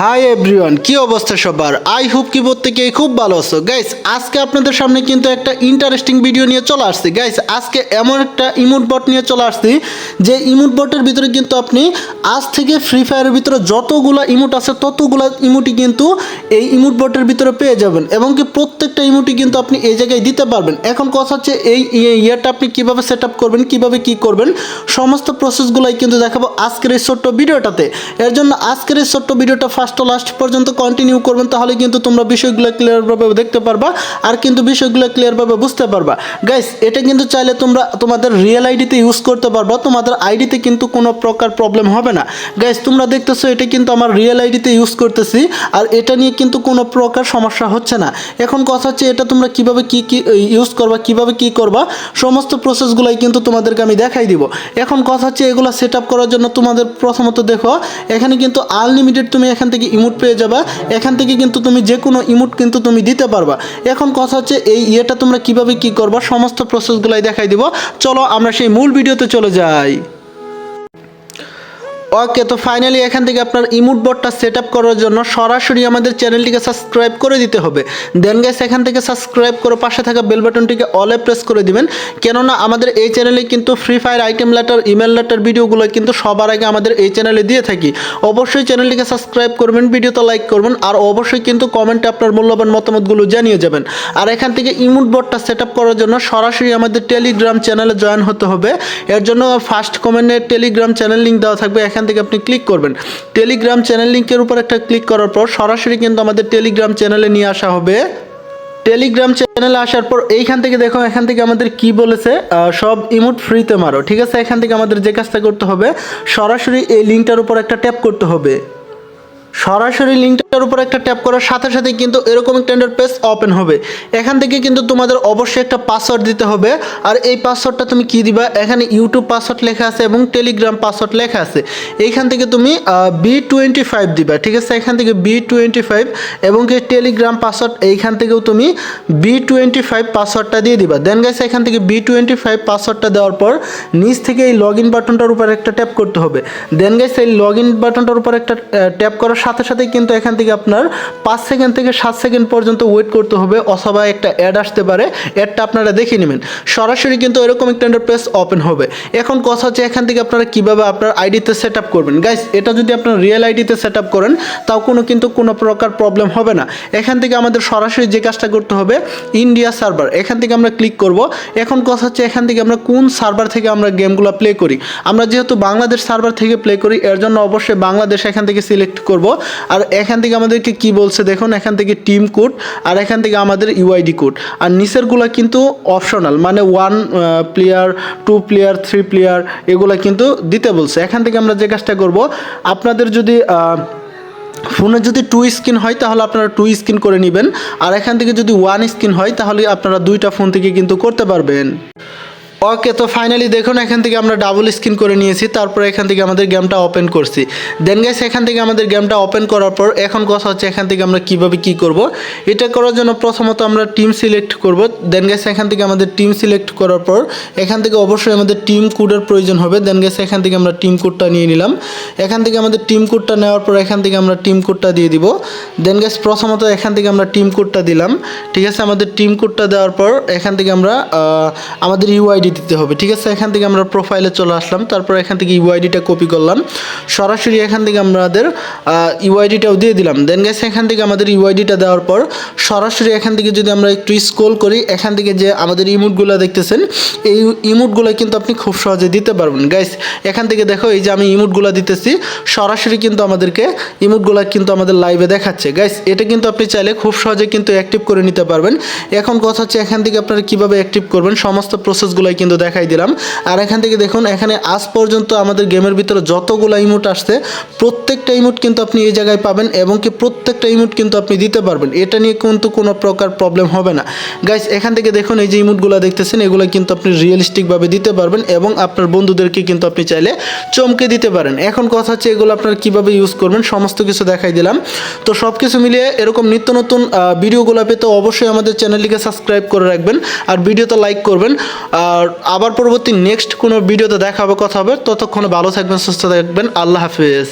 Hi everyone কি অবস্থা সবার? আই হোপ কি প্রত্যেকেই খুব ভালো আছো। গাইস আজকে আপনাদের সামনে কিন্তু একটা ইন্টারেস্টিং ভিডিও নিয়ে চলে আসছি। গাইস আজকে এমন একটা ইমোট বট নিয়ে চলে আসছি, যে ইমোট বটের ভিতরে কিন্তু আপনি আজ থেকে ফ্রি ফায়ারের ভিতরে যতগুলা ইমোট আছে, ততগুলা ইমোটই কিন্তু এই ইমোট বটের ভিতরে পেয়ে যাবেন। এবং কি প্রত্যেকটা ইমোটই কিন্তু আপনি এই জায়গায় দিতে পারবেন। এখন কথা হচ্ছে এই ইয়েটা আপনি কীভাবে সেট করবেন, কীভাবে কি করবেন, সমস্ত প্রসেসগুলাই কিন্তু দেখাবো আজকের এই ছোট্ট ভিডিওটাতে এর জন্য আজকের এই ছোট্ট ভিডিওটা ফার্স্ট টু লাস্ট পর্যন্ত কন্টিনিউ করবেন, তাহলে কিন্তু তোমরা বিষয়গুলো ক্লিয়ারভাবে দেখতে পারবা আর কিন্তু বিষয়গুলো ক্লিয়ারভাবে বুঝতে পারবা। গাইস এটা কিন্তু চাইলে তোমরা তোমাদের রিয়েল আইডিতে ইউজ করতে পারবা, তোমাদের আইডিতে কিন্তু কোনো প্রকার প্রবলেম হবে না। গাইস তোমরা দেখতেছো এটা কিন্তু আমার রিয়েল আইডিতে ইউজ করতেছি আর এটা নিয়ে কিন্তু কোনো প্রকার সমস্যা হচ্ছে না। এখন কথা হচ্ছে এটা তোমরা কীভাবে কি কি ইউজ করবা, কীভাবে কি করবা, সমস্ত প্রসেসগুলাই কিন্তু তোমাদেরকে আমি দেখাই দিব। এখন কথা হচ্ছে এগুলো সেট করার জন্য তোমাদের প্রথমত দেখো, এখানে কিন্তু আনলিমিটেড তুমি এখান থেকে ইমোট পেয়ে যাবা, এখান থেকে কিন্তু তুমি যে কোনো ইমোট কিন্তু তুমি দিতে পারবা। এখন কথা হচ্ছে এই ইয়েটা তোমরা কীভাবে কি করবা, সমস্ত প্রসেসগুলাই দেখাই দিব। চলো আমরা সেই মূল ভিডিওতে চলে যাই। ওকে তো ফাইনালি এখান থেকে আপনার ইমোট বোর্ডটা সেট আপ করার জন্য সরাসরি আমাদের চ্যানেলটিকে সাবস্ক্রাইব করে দিতে হবে। দেন গ্যাস এখান থেকে সাবস্ক্রাইব করে পাশে থাকা বেল বাটনটিকে অলে প্রেস করে দিবেন। কেননা আমাদের এই চ্যানেলে কিন্তু Free Fire item letter email letter ভিডিওগুলো কিন্তু সবার আগে আমাদের এই চ্যানেলে দিয়ে থাকি। অবশ্যই চ্যানেলটিকে সাবস্ক্রাইব করবেন ভিডিওতে লাইক করবেন, আর অবশ্যই কিন্তু কমেন্টে আপনার মূল্যবান মতামতগুলো জানিয়ে যাবেন। আর এখান থেকে ইমোট বোর্ডটা সেট আপ করার জন্য সরাসরি আমাদের টেলিগ্রাম চ্যানেলে জয়েন হতে হবে। এর জন্য ফার্স্ট কমেন্টে টেলিগ্রাম চ্যানেল লিঙ্ক দেওয়া থাকবে। এখান থেকে আপনি ক্লিক করবেন। টেলিগ্রাম চ্যানেল লিঙ্কের উপর একটা ক্লিক করার পর সরাসরি কিন্তু আমাদের টেলিগ্রাম চ্যানেলে নিয়ে আসা হবে। টেলিগ্রাম চ্যানেলে আসার পর এইখান থেকে দেখো, এখান থেকে আমাদের কি বলেছে? সব ইমোট ফ্রিতে মারো, ঠিক আছে? এখান থেকে আমাদের যে কাজটা করতে হবে, সরাসরি এই লিঙ্কটার উপর একটা ট্যাপ করতে হবে। সরাসরি লিঙ্কটার উপর একটা ট্যাপ করার সাথে সাথে কিন্তু এরকম একটা পেজ ওপেন হবে। এখান থেকে কিন্তু তোমাদের অবশ্যই একটা পাসওয়ার্ড দিতে হবে। আর এই পাসওয়ার্ডটা তুমি কি দিবা? এখানে ইউটিউব পাসওয়ার্ড লেখা আছে এবং টেলিগ্রাম পাসওয়ার্ড লেখা আছে। এইখান থেকে তুমি বি টোয়েন্টি ফাইভ দিবা, ঠিক আছে? এখান থেকে বি টোয়েন্টি ফাইভ এবং কি টেলিগ্রাম পাসওয়ার্ড এইখান থেকেও তুমি বি টোয়েন্টি ফাইভ পাসওয়ার্ডটা দিয়ে দিবা। দেন গেছে এখান থেকে বি টোয়েন্টি ফাইভ পাসওয়ার্ডটা দেওয়ার পর নিচ থেকে এই লগ ইন বাটনটার উপর একটা ট্যাপ করতে হবে। দেন গেছে এই লগ ইন বাটনটার উপর একটা ট্যাপ করার সাথে সাথে কিন্তু এখান থেকে আপনার পাঁচ সেকেন্ড থেকে সাত সেকেন্ড পর্যন্ত ওয়েট করতে হবে, অথবা একটা অ্যাড আসতে পারে। অ্যাডটা আপনারা দেখে নেবেন। সরাসরি কিন্তু এরকম একটা ইন্টারপ্রেস ওপেন হবে। এখন কথা হচ্ছে এখান থেকে আপনারা কীভাবে আপনার আইডিতে সেট আপ করবেন। গাইস এটা যদি আপনার রিয়েল আইডিতে সেট আপ করেন, তাও কোনো কিন্তু কোনো প্রকার প্রবলেম হবে না। এখান থেকে আমাদের সরাসরি যে কাজটা করতে হবে ইন্ডিয়া সার্ভার এখান থেকে আমরা ক্লিক করব। এখন কথা হচ্ছে এখান থেকে আমরা কোন সার্ভার থেকে আমরা গেমগুলো প্লে করি? আমরা যেহেতু বাংলাদেশ সার্ভার থেকে প্লে করি, এর জন্য অবশ্যই বাংলাদেশ এখান থেকে সিলেক্ট করব। আর এখান থেকে আমাদেরকে কি বলছে দেখুন, এখান থেকে টিম কোড আর এখান থেকে আমাদের ইউআইডি কোড আর নিচেরগুলো কিন্তু অপশনাল মানে one player two player three player এগুলো কিন্তু দিতে বলছে। এখান থেকে আমরা যে কাজটা করব, আপনাদের যদি ফোনে যদি টু স্ক্রিন হয়, তাহলে আপনারা টু স্ক্রিন করে নেবেন। আর এখান থেকে যদি ওয়ান স্ক্রিন হয়, তাহলে আপনারা দুইটা ফোন থেকে কিন্তু করতে পারবেন। ওকে তো ফাইনালি দেখুন এখান থেকে আমরা ডাবল স্ক্রিন করে নিয়েছি তারপর এখান থেকে আমাদের গেমটা ওপেন করছি দেন গাইস এখান থেকে আমাদের গেমটা ওপেন করার পর এখন কথা হচ্ছে এখান থেকে আমরা কীভাবে কি করব এটা করার জন্য প্রথমত আমরা টিম সিলেক্ট করব দেন গাইস এখান থেকে আমাদের টিম সিলেক্ট করার পর এখান থেকে অবশ্যই আমাদের টিম কোডের প্রয়োজন হবে দেন গাইস এখান থেকে আমরা টিম কোডটা নিয়ে নিলাম এখান থেকে আমাদের টিম কোডটা নেওয়ার পর এখান থেকে আমরা টিম কোডটা দিয়ে দিব দেন গাইস প্রথমত এখান থেকে আমরা টিম কোডটা দিলাম ঠিক আছে আমাদের টিম কোডটা দেওয়ার পর এখান থেকে আমরা আমাদের ইউআইডি দিতে হবে, ঠিক আছে? এখান থেকে আমরা প্রোফাইলে চলে আসলাম, তারপর এখান থেকে ইউআইডিটা কপি করলাম। সরাসরি এখান থেকে আমাদের ইউআইডিটাও দিয়ে দিলাম। দেন গেছে এখান থেকে আমাদের ইউআইডিটা দেওয়ার পর সরাসরি এখান থেকে যদি আমরা একটু স্ক্রোল করি, এখান থেকে যে আমাদের ইমোটগুলো দেখতেছেন, এই ইমোটগুলো কিন্তু আপনি খুব সহজে দিতে পারবেন। গাইস এখান থেকে দেখো, এই যে আমি ইমোটগুলো দিতেছি, সরাসরি কিন্তু আমাদেরকে ইমোটগুলো কিন্তু আমাদের লাইভে দেখাচ্ছে। গাইস এটা কিন্তু আপনি চাইলে খুব সহজে কিন্তু অ্যাক্টিভ করে নিতে পারবেন। এখন কথা হচ্ছে এখান থেকে আপনারা কীভাবে অ্যাক্টিভ করবেন, সমস্ত প্রসেসগুলোই কিন্তু দেখাই দিলাম। আর এখান থেকে দেখুন, এখানে আজ পর্যন্ত আমাদের গেমের ভিতরে যতগুলো ইমোট আসছে, প্রত্যেকটা ইমোট কিন্তু আপনি এই জায়গায় পাবেন এবং কি প্রত্যেকটা ইমোট কিন্তু আপনি দিতে পারবেন। এটা নিয়ে কিন্তু কোনো প্রকার প্রবলেম হবে না। গাইস এখান থেকে দেখুন, এই যে ইমোটগুলো দেখতেছেন, এগুলো কিন্তু আপনি রিয়েলিস্টিকভাবে দিতে পারবেন এবং আপনার বন্ধুদেরকে কিন্তু আপনি চাইলে চমকে দিতে পারেন। এখন কথা হচ্ছে, এগুলো আপনারা কীভাবে ইউজ করবেন, সমস্ত কিছু দেখাই দিলাম। তো সব কিছু মিলিয়ে এরকম নিত্য নতুন ভিডিওগুলো পেতে অবশ্যই আমাদের চ্যানেলটিকে সাবস্ক্রাইব করে রাখবেন। আর ভিডিওতে লাইক করবেন। আর আবার পরবর্তী নেক্সট কোনো ভিডিওতে দেখা হবে, কথা হবে। ততক্ষণে ভালো থাকবেন, সুস্থ থাকবেন। আল্লাহ হাফিজ।